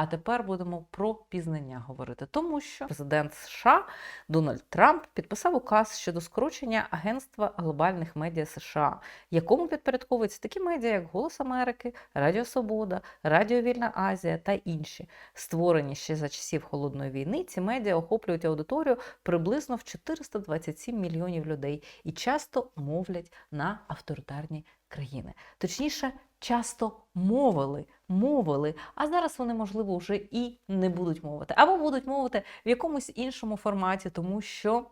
А тепер будемо про пізнання говорити, тому що президент США Дональд Трамп підписав указ щодо скорочення Агентства глобальних медіа США, якому підпорядковуються такі медіа, як Голос Америки, Радіо Свобода, Радіо Вільна Азія та інші. Створені ще за часів холодної війни. Ці медіа охоплюють аудиторію приблизно в 427 мільйонів людей і часто мовлять на авторитарні країни. Точніше, часто мовили, мовили, а зараз вони, можливо, вже і не будуть мовити, або будуть мовити в якомусь іншому форматі, тому що.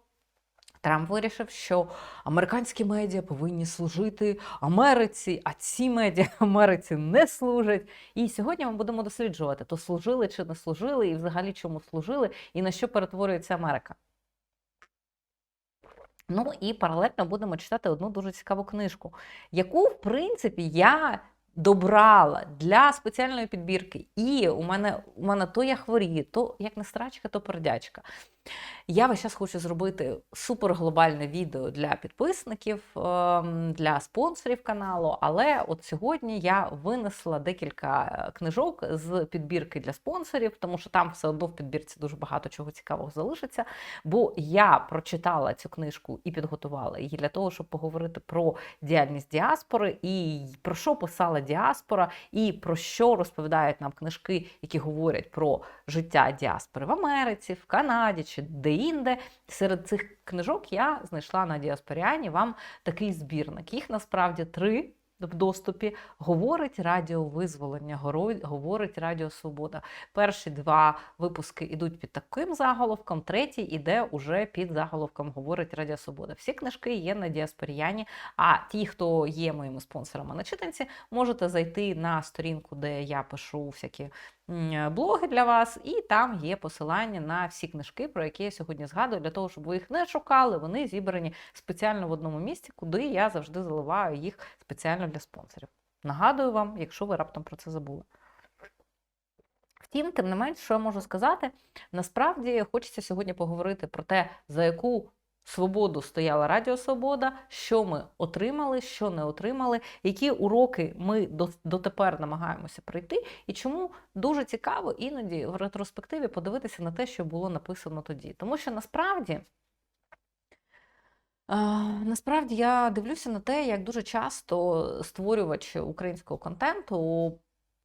Трамп вирішив, що американські медіа повинні служити Америці, а ці медіа Америці не служать. І сьогодні ми будемо досліджувати, то служили чи не служили, і взагалі чому служили, і на що перетворюється Америка. Ну і паралельно будемо читати одну дуже цікаву книжку, яку, в принципі, я добрала для спеціальної підбірки. І у мене у мене то я хворію, то як не страчка, то пердячка. Я весь час хочу зробити суперглобальне відео для підписників, ем, для спонсорів каналу. Але от сьогодні я винесла декілька е, книжок з підбірки для спонсорів, тому що там все одно в підбірці дуже багато чого цікавого залишиться. Бо я прочитала цю книжку і підготувала її для того, щоб поговорити про діяльність діаспори і про що писала діаспора, і про що розповідають нам книжки, які говорять про життя діаспори в Америці, в Канаді чи де-інде. Серед цих книжок я знайшла на діаспоріані вам такий збірник. Їх насправді три. В доступі говорить Радіо Визволення, говорить Радіо Свобода. Перші два випуски йдуть під таким заголовком, третій іде уже під заголовком Говорить Радіо Свобода. Всі книжки є на діаспоріані. А ті, хто є моїми спонсорами на читанці, можете зайти на сторінку, де я пишу всякі блоги для вас, і там є посилання на всі книжки, про які я сьогодні згадую, для того, щоб ви їх не шукали. Вони зібрані спеціально в одному місці, куди я завжди заливаю їх спеціально для спонсорів. Нагадую вам, якщо ви раптом про це забули. Втім, тим не менш, що я можу сказати, насправді хочеться сьогодні поговорити про те, за яку свободу стояла Радіо Свобода, що ми отримали, що не отримали, які уроки ми дотепер намагаємося пройти, і чому дуже цікаво іноді в ретроспективі подивитися на те, що було написано тоді. Тому що насправді. Насправді я дивлюся на те, як дуже часто створювачі українського контенту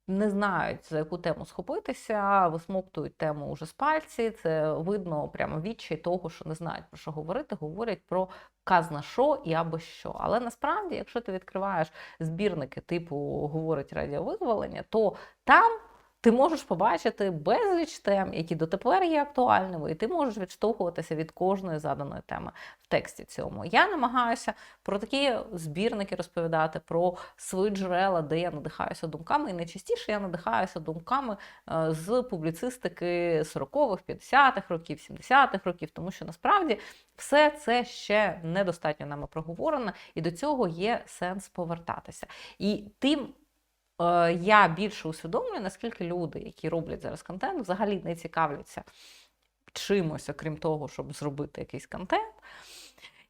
не знають, за яку тему схопитися, висмоктують тему уже з пальці. Це видно прямо відчай того, що не знають про що говорити, говорять про казна що і або що. Але насправді, якщо ти відкриваєш збірники типу говорить радіовизволення, то там. Ти можеш побачити безліч тем, які дотепер є актуальними, і ти можеш відштовхуватися від кожної заданої теми в тексті цьому. Я намагаюся про такі збірники розповідати, про свої джерела, де я надихаюся думками. І найчастіше я надихаюся думками е, з публіцистики 40-х, 50-х років, 70-х років, тому що насправді все це ще недостатньо нами проговорено, і до цього є сенс повертатися. І тим я більше усвідомлюю, наскільки люди, які роблять зараз контент, взагалі не цікавляться чимось, окрім того, щоб зробити якийсь контент.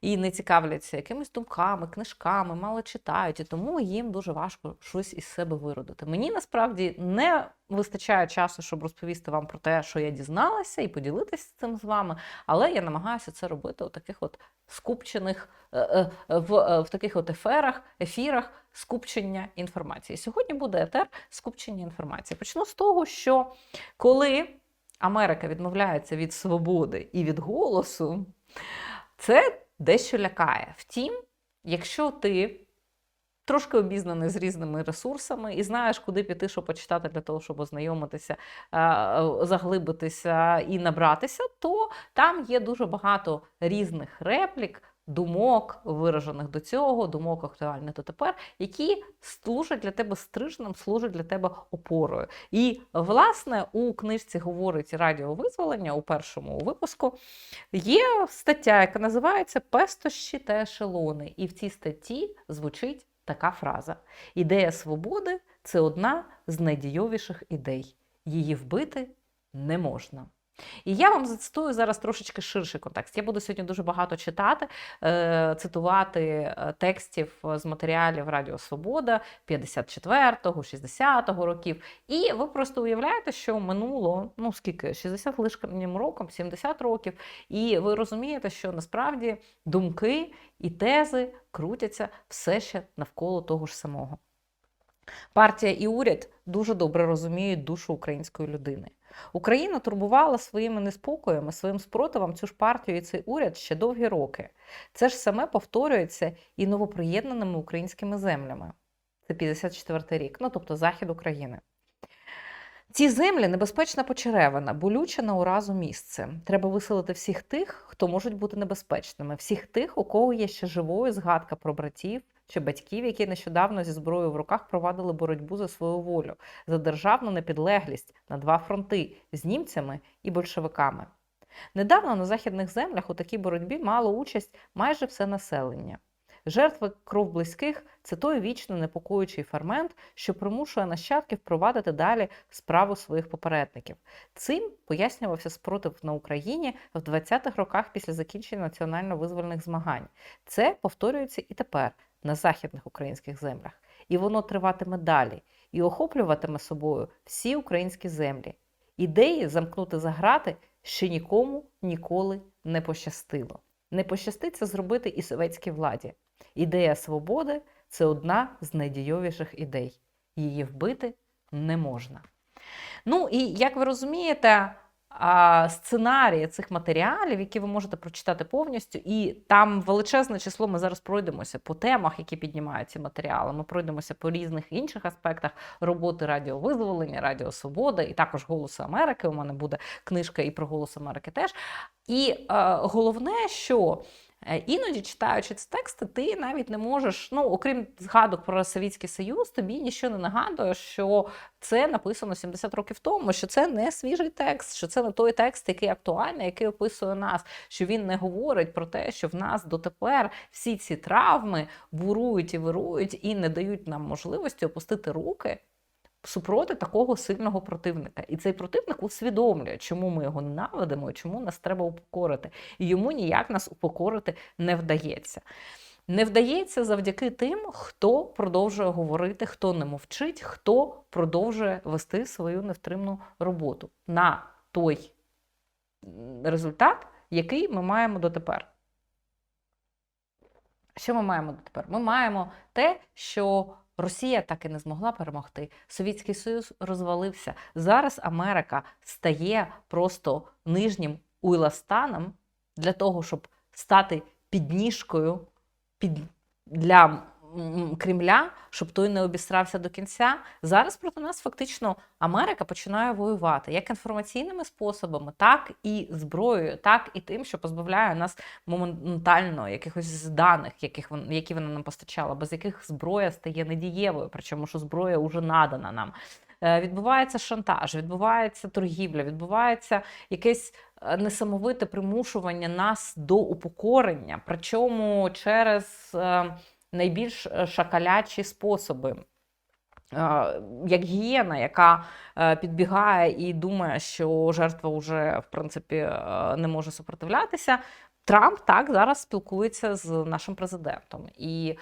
І не цікавляться якимись думками, книжками, мало читають, і тому їм дуже важко щось із себе виродити. Мені насправді не вистачає часу, щоб розповісти вам про те, що я дізналася, і поділитися цим з вами. Але я намагаюся це робити у таких от скупчених е, е, в, е, в таких от еферах, ефірах скупчення інформації. Сьогодні буде етер скупчення інформації. Почну з того, що коли Америка відмовляється від свободи і від голосу, це дещо лякає. Втім, якщо ти трошки обізнаний з різними ресурсами і знаєш, куди піти, що почитати для того, щоб ознайомитися, е, заглибитися і набратися, то там є дуже багато різних реплік. Думок, виражених до цього, думок актуальних дотепер, які служать для тебе стрижнем, служать для тебе опорою. І, власне, у книжці говорить Радіо Визволення у першому випуску є стаття, яка називається Пестощі та ешелони. І в цій статті звучить така фраза: Ідея свободи це одна з найдійовіших ідей. Її вбити не можна. І я вам зацитую зараз трошечки ширший контекст. Я буду сьогодні дуже багато читати, е, цитувати е, текстів з матеріалів Радіо Свобода 54-го, 60-го років. І ви просто уявляєте, що минуло ну скільки 60 лишнім роком, 70 років, і ви розумієте, що насправді думки і тези крутяться все ще навколо того ж самого. Партія і уряд дуже добре розуміють душу української людини. Україна турбувала своїми неспокоями, своїм спротивом цю ж партію і цей уряд ще довгі роки. Це ж саме повторюється і новоприєднаними українськими землями. Це 54-й рік, ну тобто захід України. Ці землі небезпечна почеревина, болюче на уразу місце. Треба виселити всіх тих, хто можуть бути небезпечними, всіх тих, у кого є ще живою згадка про братів чи батьків, які нещодавно зі зброєю в руках провадили боротьбу за свою волю, за державну непідлеглість на два фронти з німцями і большевиками. Недавно на західних землях у такій боротьбі мало участь майже все населення. Жертви кров близьких це той вічно непокоючий фермент, що примушує нащадків провадити далі справу своїх попередників. Цим пояснювався спротив на Україні в 20-х роках після закінчення національно-визвольних змагань. Це повторюється і тепер на західних українських землях. І воно триватиме далі і охоплюватиме собою всі українські землі. Ідеї замкнути за грати ще нікому ніколи не пощастило. Не пощаститься зробити і советській владі. Ідея свободи це одна з найдійовіших ідей. Її вбити не можна. Ну і як ви розумієте, сценарії цих матеріалів, які ви можете прочитати повністю, і там величезне число. Ми зараз пройдемося по темах, які піднімають ці матеріали. Ми пройдемося по різних інших аспектах роботи Радіовизволення, Радіо Свобода, і також Голосу Америки. У мене буде книжка і про Голос Америки теж. І е, головне, що іноді, читаючи ці тексти, ти навіть не можеш, ну окрім згадок про Совєтський Союз, тобі нічого не нагадує, що це написано 70 років тому, що це не свіжий текст, що це не той текст, який актуальний, який описує нас, що він не говорить про те, що в нас дотепер всі ці травми бурують і вирують і не дають нам можливості опустити руки супроти такого сильного противника. І цей противник усвідомлює, чому ми його ненавидимо і чому нас треба упокорити. І йому ніяк нас упокорити не вдається. Не вдається завдяки тим, хто продовжує говорити, хто не мовчить, хто продовжує вести свою невтримну роботу на той результат, який ми маємо дотепер. Що ми маємо дотепер? Ми маємо те, що Росія так і не змогла перемогти. Совєтський Союз розвалився. Зараз Америка стає просто нижнім уйластаном для того, щоб стати підніжкою під для Кремля, щоб той не обістрався до кінця. Зараз проти нас фактично Америка починає воювати як інформаційними способами, так і зброєю, так і тим, що позбавляє нас моментально якихось даних, яких які вона нам постачала, без яких зброя стає недієвою, причому що зброя вже надана нам. Е, відбувається шантаж, відбувається торгівля, відбувається якесь е, несамовите примушування нас до упокорення, причому через. Найбільш е, шакалячі способи. Е, як гієна, яка е, підбігає і думає, що жертва вже в принципі не може супротивлятися, Трамп так зараз спілкується з нашим президентом. І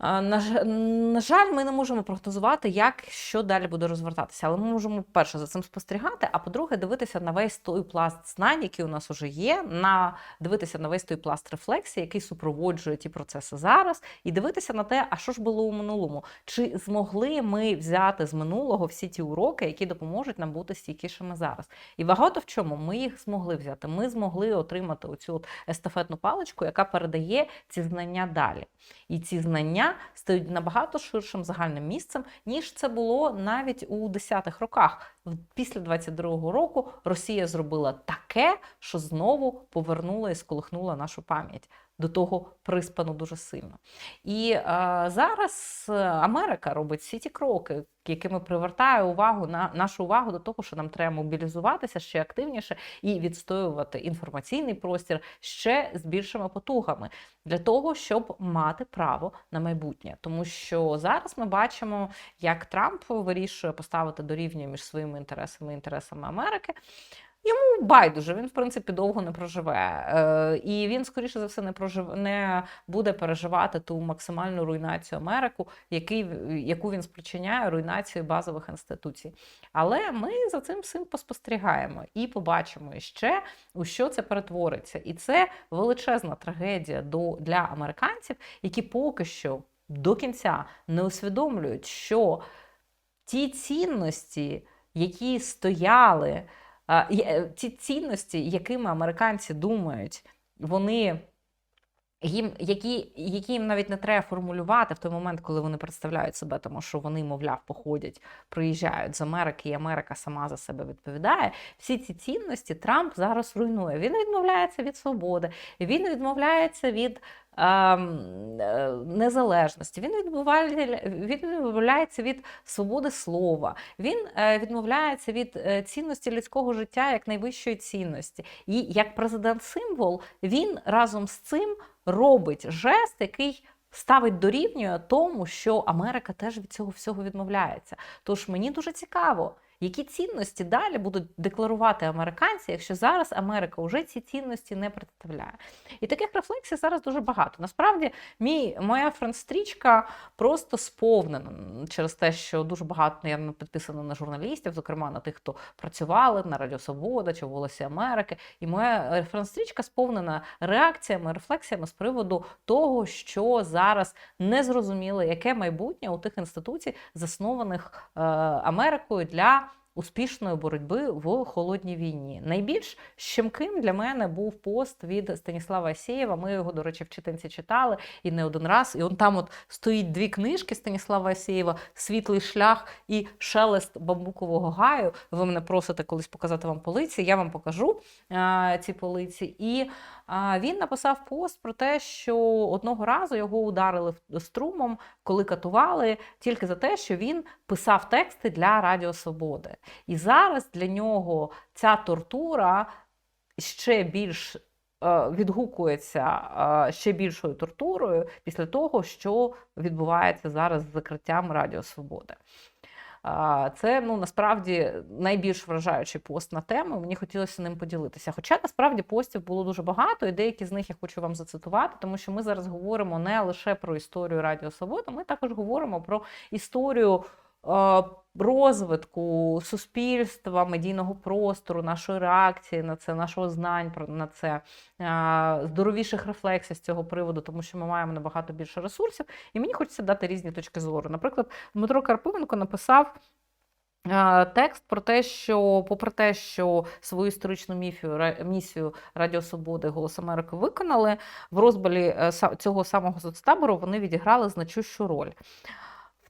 на жаль, ми не можемо прогнозувати, як що далі буде розвертатися. Але ми можемо перше за цим спостерігати. А по-друге, дивитися на весь той пласт знань, який у нас вже є, на дивитися на весь той пласт рефлексії, який супроводжує ті процеси зараз, і дивитися на те, а що ж було у минулому, чи змогли ми взяти з минулого всі ті уроки, які допоможуть нам бути стійкішими зараз. І багато в чому ми їх змогли взяти. Ми змогли отримати оцю естафетну паличку, яка передає ці знання далі. І ці знання стають набагато ширшим загальним місцем, ніж це було навіть у 10-х роках. Після 22-го року Росія зробила таке, що знову повернула і сколихнула нашу пам'ять до того приспану дуже сильно. І е, зараз Америка робить всі ті кроки, якими привертає увагу на нашу увагу до того, що нам треба мобілізуватися ще активніше і відстоювати інформаційний простір ще з більшими потугами для того, щоб мати право на майбутнє. Тому що зараз ми бачимо, як Трамп вирішує поставити до рівня між своїми інтересами і інтересами Америки. Йому байдуже, він в принципі довго не проживе. Е, і він, скоріше за все, не прожив... не буде переживати ту максимальну руйнацію Америку, який... яку він спричиняє руйнацію базових інституцій. Але ми за цим всім поспостерігаємо і побачимо ще, у що це перетвориться. І це величезна трагедія до... для американців, які поки що до кінця не усвідомлюють, що ті цінності, які стояли. Е, Ті цінності, якими американці думають, вони їм, які, які їм навіть не треба формулювати в той момент, коли вони представляють себе, тому що вони, мовляв, походять, приїжджають з Америки, і Америка сама за себе відповідає. Всі ці цінності Трамп зараз руйнує. Він відмовляється від свободи, він відмовляється від. Ем, е, Незалежності, він відмовляє- він відмовляється від свободи слова, він е, відмовляється від е, цінності людського життя як найвищої цінності. І як президент-символ, він разом з цим робить жест, який ставить дорівнює тому, що Америка теж від цього всього відмовляється. Тож мені дуже цікаво. Які цінності далі будуть декларувати американці, якщо зараз Америка вже ці цінності не представляє? І таких рефлексій зараз дуже багато. Насправді, мій моя френдстрічка просто сповнена через те, що дуже багато я підписана на журналістів, зокрема на тих, хто працювали на Радіо Свобода чи в Голосі Америки. І моя е, френдстрічка сповнена реакціями, рефлексіями з приводу того, що зараз не зрозуміло, яке майбутнє у тих інституцій, заснованих е, Америкою для успішної боротьби в холодній війні. Найбільш щемким для мене був пост від Станіслава Асєєва. Ми його, до речі, в читанці читали і не один раз. І он там от стоїть дві книжки Станіслава Асєєва Світлий шлях і шелест бамбукового гаю. Ви мене просите колись показати вам полиці. Я вам покажу а, ці полиці. І він написав пост про те, що одного разу його ударили струмом, коли катували, тільки за те, що він писав тексти для Радіо Свободи. І зараз для нього ця тортура ще більш е, відгукується е, ще більшою тортурою після того, що відбувається зараз з закриттям Радіо Свободи. Це ну насправді найбільш вражаючий пост на тему. Мені хотілося ним поділитися. Хоча насправді постів було дуже багато, і деякі з них я хочу вам зацитувати, тому що ми зараз говоримо не лише про історію Радіо Свобода, ми також говоримо про історію розвитку суспільства, медійного простору, нашої реакції на це, нашого знань про на це, здоровіших рефлексій з цього приводу, тому що ми маємо набагато більше ресурсів. І мені хочеться дати різні точки зору. Наприклад, Дмитро Карпивенко написав. Текст про те, що, попри те, що свою історичну міфію, місію Радіо Свободи Голос Америки виконали, в розбалі е, цього самого соцтабору вони відіграли значущу роль.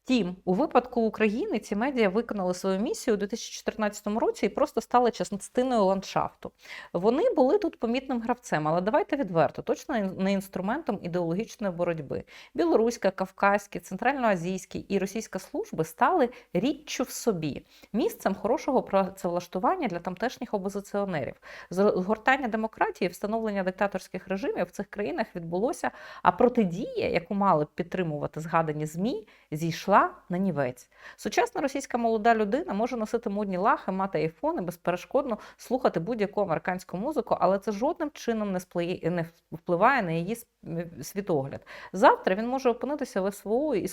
Втім, у випадку України ці медіа виконали свою місію у 2014 році і просто стали частиною ландшафту. Вони були тут помітним гравцем, але давайте відверто, точно не інструментом ідеологічної боротьби. Білоруська, кавказькі, центральноазійські і російська служби стали річчю в собі, місцем хорошого працевлаштування для тамтешніх опозиціонерів. Згортання демократії, встановлення диктаторських режимів в цих країнах відбулося, а протидія, яку мали б підтримувати згадані ЗМІ, зійшла на нівець. Сучасна російська молода людина може носити модні лахи, мати айфони, безперешкодно слухати будь-яку американську музику, але це жодним чином не, сплиє, не впливає на її світогляд. Завтра він може опинитися в СВО і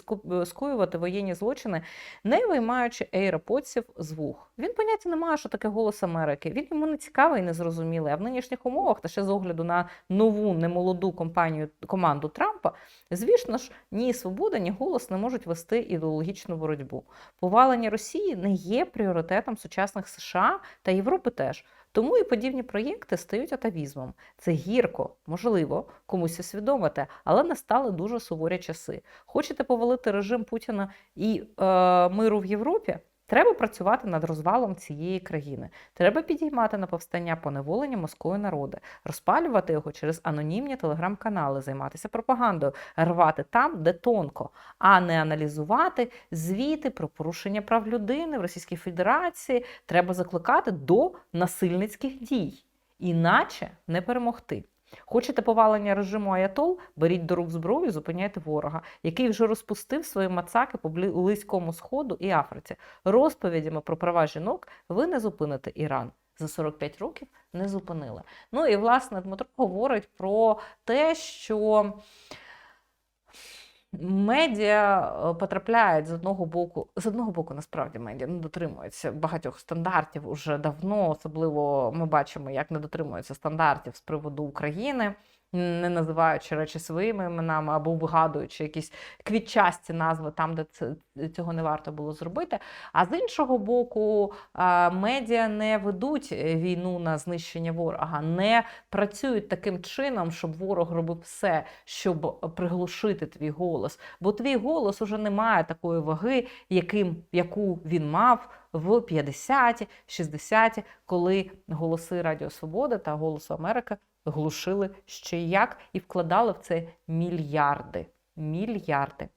скоювати воєнні злочини, не виймаючи ейроподсів з вух. Він поняття не має, що таке голос Америки. Він йому не цікавий і не зрозумілий. А в нинішніх умовах, та ще з огляду на нову немолоду компанію команду Трампа, звісно ж, ні свобода, ні голос не можуть вести ідеологічну боротьбу. Повалення Росії не є пріоритетом сучасних США та Європи теж. Тому і подібні проєкти стають атавізмом. Це гірко, можливо, комусь усвідомити, але настали дуже суворі часи. Хочете повалити режим Путіна і е, миру в Європі? Треба працювати над розвалом цієї країни. Треба підіймати на повстання поневолення Москвою народи, розпалювати його через анонімні телеграм-канали, займатися пропагандою, рвати там, де тонко, а не аналізувати звіти про порушення прав людини в Російській Федерації. Треба закликати до насильницьких дій, іначе не перемогти. Хочете повалення режиму Аятол? Беріть до рук зброю, зупиняйте ворога, який вже розпустив свої мацаки по Близькому Сходу і Африці. Розповідями про права жінок ви не зупините Іран. за 45 років не зупинили. Ну і власне Дмитро говорить про те, що медіа е, потрапляють з одного боку, з одного боку, насправді медіа не дотримуються багатьох стандартів уже давно. Особливо ми бачимо, як не дотримуються стандартів з приводу України, не називаючи речі своїми іменами або вигадуючи якісь квітчасті назви там, де це цього не варто було зробити. А з іншого боку, медіа не ведуть е, війну на знищення ворога, не працюють таким чином, щоб ворог робив все, щоб приглушити твій голос. Бо твій голос уже не має такої ваги, яким, яку він мав в 50-ті, 60-ті, коли голоси Радіо Свобода та Голосу Америки глушили ще як і вкладали в це мільярди. Мільярди.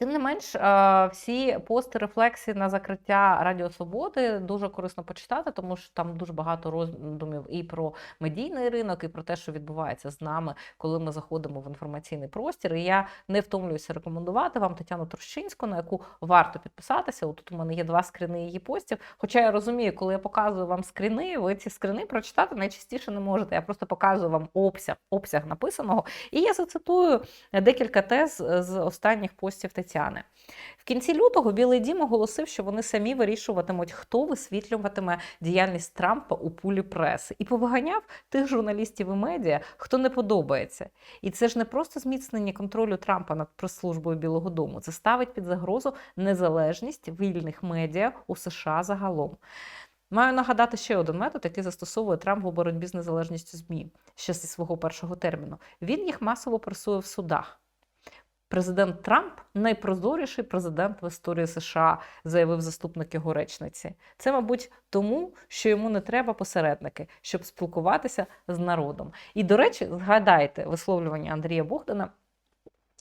Тим не менш, е, всі пости рефлексії на закриття Радіо Свободи дуже корисно почитати, тому що там дуже багато роздумів і про медійний ринок, і про те, що відбувається з нами, коли ми заходимо в інформаційний простір. І я не втомлююся рекомендувати вам Тетяну Трощинську, на яку варто підписатися. Тут у мене є два скріни її постів. Хоча я розумію, коли я показую вам скріни, ви ці скріни прочитати найчастіше не можете. Я просто показую вам обсяг, обсяг написаного. І я зацитую декілька тез з останніх постів Тетяни. Тетяни. В кінці лютого Білий Дім оголосив, що вони самі вирішуватимуть, хто висвітлюватиме діяльність Трампа у пулі преси, і повиганяв тих журналістів і медіа, хто не подобається. І це ж не просто зміцнення контролю Трампа над прес-службою Білого Дому. Це ставить під загрозу незалежність вільних медіа у США загалом. Маю нагадати ще один метод, який застосовує Трамп у боротьбі з незалежністю ЗМІ ще зі свого першого терміну. Він їх масово пресує в судах. Президент Трамп найпрозоріший президент в історії США, заявив заступник його речниці. Це, мабуть, тому, що йому не треба посередники, щоб спілкуватися з народом. І, до речі, згадайте висловлювання Андрія Богдана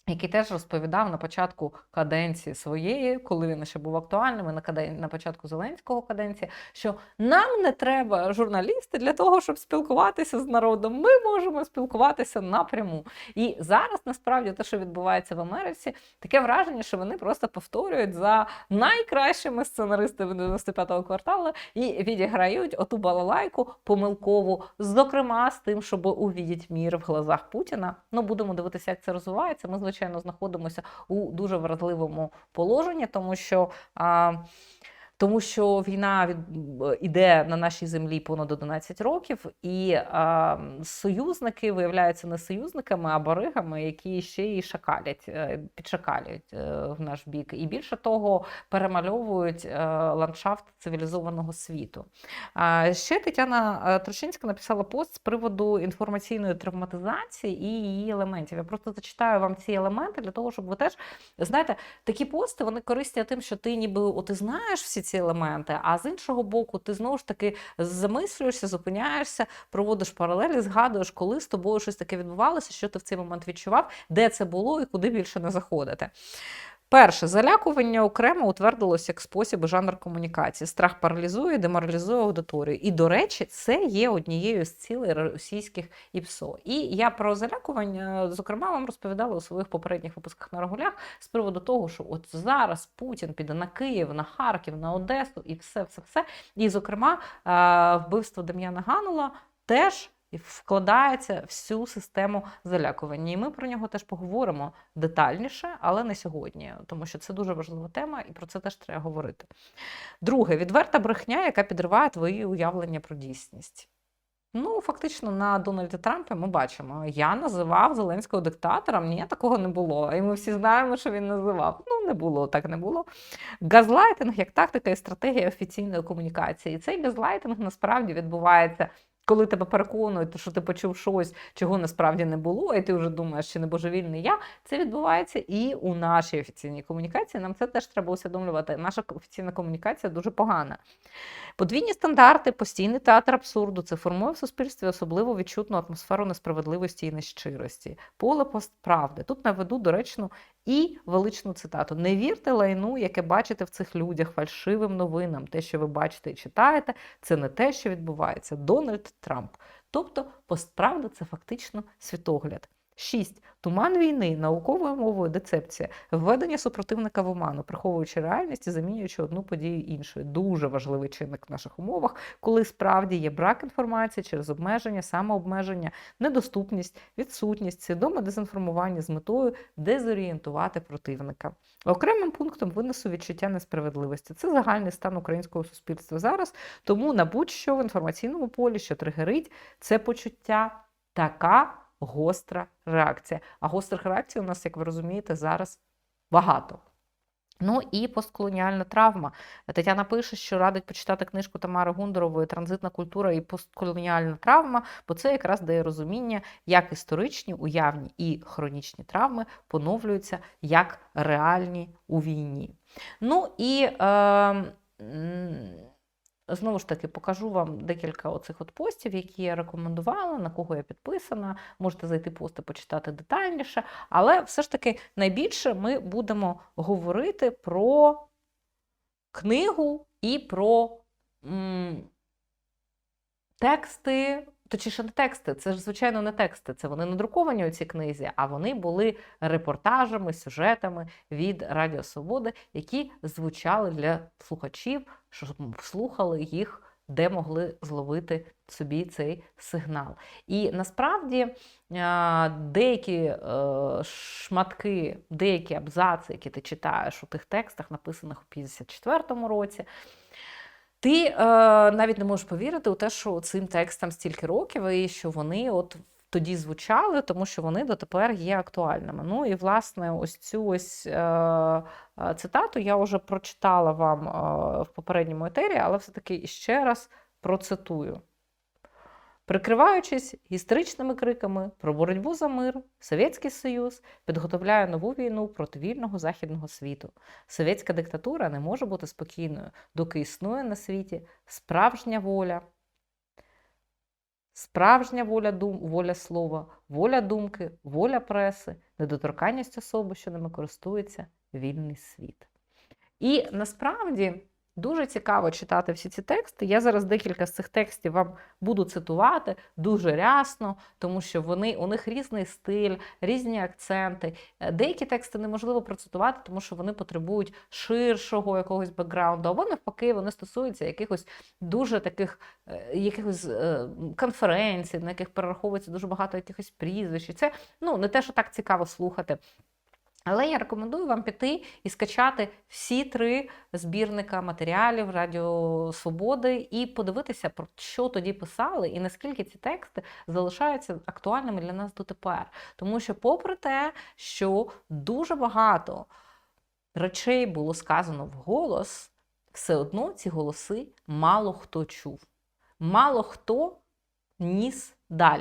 який теж розповідав на початку каденції своєї, коли він ще був актуальним, на каден... на початку Зеленського каденції, що нам не треба журналісти для того, щоб спілкуватися з народом. Ми можемо спілкуватися напряму. І зараз насправді те, що відбувається в Америці, таке враження, що вони просто повторюють за найкращими сценаристами 95-го кварталу і відіграють оту балалайку помилкову, зокрема з тим, щоб увідіть мір в глазах Путіна. Ну будемо дивитися, як це розвивається. Ми звичайно звичайно, знаходимося у дуже вразливому положенні, тому що. А, тому що війна від іде на нашій землі понад 11 років, і а, союзники виявляються не союзниками, а баригами, які ще й шакалять, е, підшакалюють е, в наш бік, і більше того, перемальовують е, ландшафт цивілізованого світу. А ще Тетяна Трошинська написала пост з приводу інформаційної травматизації і її елементів. Я просто зачитаю вам ці елементи для того, щоб ви теж знаєте, такі пости вони корисні тим, що ти ніби о, ти знаєш всі ці елементи, а з іншого боку, ти знову ж таки замислюєшся, зупиняєшся, проводиш паралелі, згадуєш, коли з тобою щось таке відбувалося, що ти в цей момент відчував, де це було і куди більше не заходити. Перше, залякування окремо утвердилося як спосіб жанр комунікації. Страх паралізує, деморалізує аудиторію. І, до речі, це є однією з цілей російських ІПСО. І я про залякування, зокрема, вам розповідала у своїх попередніх випусках на регулях з приводу того, що от зараз Путін піде на Київ, на Харків, на Одесу і все, все, все. І, зокрема, вбивство Дем'яна Ганула теж і вкладається всю систему залякування. І ми про нього теж поговоримо детальніше, але не сьогодні, тому що це дуже важлива тема, і про це теж треба говорити. Друге, відверта брехня, яка підриває твої уявлення про дійсність. Ну, фактично, на Дональда Трампа ми бачимо, я називав Зеленського диктатором, ні, такого не було. І ми всі знаємо, що він називав. Ну, не було, так не було. Газлайтинг як тактика і стратегія офіційної комунікації. І цей газлайтинг насправді відбувається коли тебе переконують, що ти почув щось, чого насправді не було, і ти вже думаєш, що не божевільний я, це відбувається і у нашій офіційній комунікації. Нам це теж треба усвідомлювати. Наша офіційна комунікація дуже погана. Подвійні стандарти, постійний театр абсурду це формує в суспільстві особливо відчутну атмосферу несправедливості і нещирості. Поле постправди. Тут наведу доречну і величну цитату: не вірте лайну, яке бачите в цих людях, фальшивим новинам. Те, що ви бачите і читаєте, це не те, що відбувається. Дональд Трамп. Тобто, постправда це фактично світогляд. 6. Туман війни, науковою мовою децепція, введення супротивника в оману, приховуючи реальність і замінюючи одну подію іншою. Дуже важливий чинник в наших умовах, коли справді є брак інформації через обмеження, самообмеження, недоступність, відсутність, свідоме дезінформування з метою дезорієнтувати противника. Окремим пунктом винесу відчуття несправедливості. Це загальний стан українського суспільства зараз. Тому на будь-що в інформаційному полі, що тригерить, це почуття така гостра реакція. А гострих реакцій у нас, як ви розумієте, зараз багато. Ну і постколоніальна травма. Тетяна пише, що радить почитати книжку Тамари Гундорової Транзитна культура і постколоніальна травма, бо це якраз дає розуміння, як історичні, уявні і хронічні травми поновлюються як реальні у війні. Ну і е, знову ж таки покажу вам декілька оцих от постів, які я рекомендувала, на кого я підписана. Можете зайти пости, почитати детальніше. Але все ж таки найбільше ми будемо говорити про книгу і про м, тексти. Точніше, не тексти, це ж, звичайно, не тексти. Це вони не друковані у цій книзі, а вони були репортажами, сюжетами від Радіо Свободи, які звучали для слухачів, щоб слухали їх, де могли зловити собі цей сигнал. І насправді деякі е, шматки, деякі абзаци, які ти читаєш у тих текстах, написаних у 54-му році. Ти е, навіть не можеш повірити у те, що цим текстам стільки років, і що вони от тоді звучали, тому що вони дотепер є актуальними. Ну і власне, ось цю ось е, е, цитату я вже прочитала вам е, в попередньому етері, але все-таки ще раз процитую. Прикриваючись історичними криками про боротьбу за мир, Совєтський Союз підготовляє нову війну проти вільного західного світу. Совєтська диктатура не може бути спокійною, доки існує на світі справжня воля, справжня воля дум, воля слова, воля думки, воля преси, недоторканність особи, що ними користується, вільний світ. І насправді. Дуже цікаво читати всі ці тексти. Я зараз декілька з цих текстів вам буду цитувати дуже рясно, тому що вони, у них різний стиль, різні акценти. Е, Деякі тексти неможливо процитувати, тому що вони потребують ширшого якогось бекграунду, або навпаки, вони стосуються якихось дуже таких е, якихось е, конференцій, на яких перераховується дуже багато якихось прізвищ. І Це ну, не те, що так цікаво слухати. Але я рекомендую вам піти і скачати всі три збірника матеріалів Радіо Свободи і подивитися, про що тоді писали, і наскільки ці тексти залишаються актуальними для нас дотепер. Тому що, попри те, що дуже багато речей було сказано вголос, все одно ці голоси мало хто чув, мало хто ніс далі.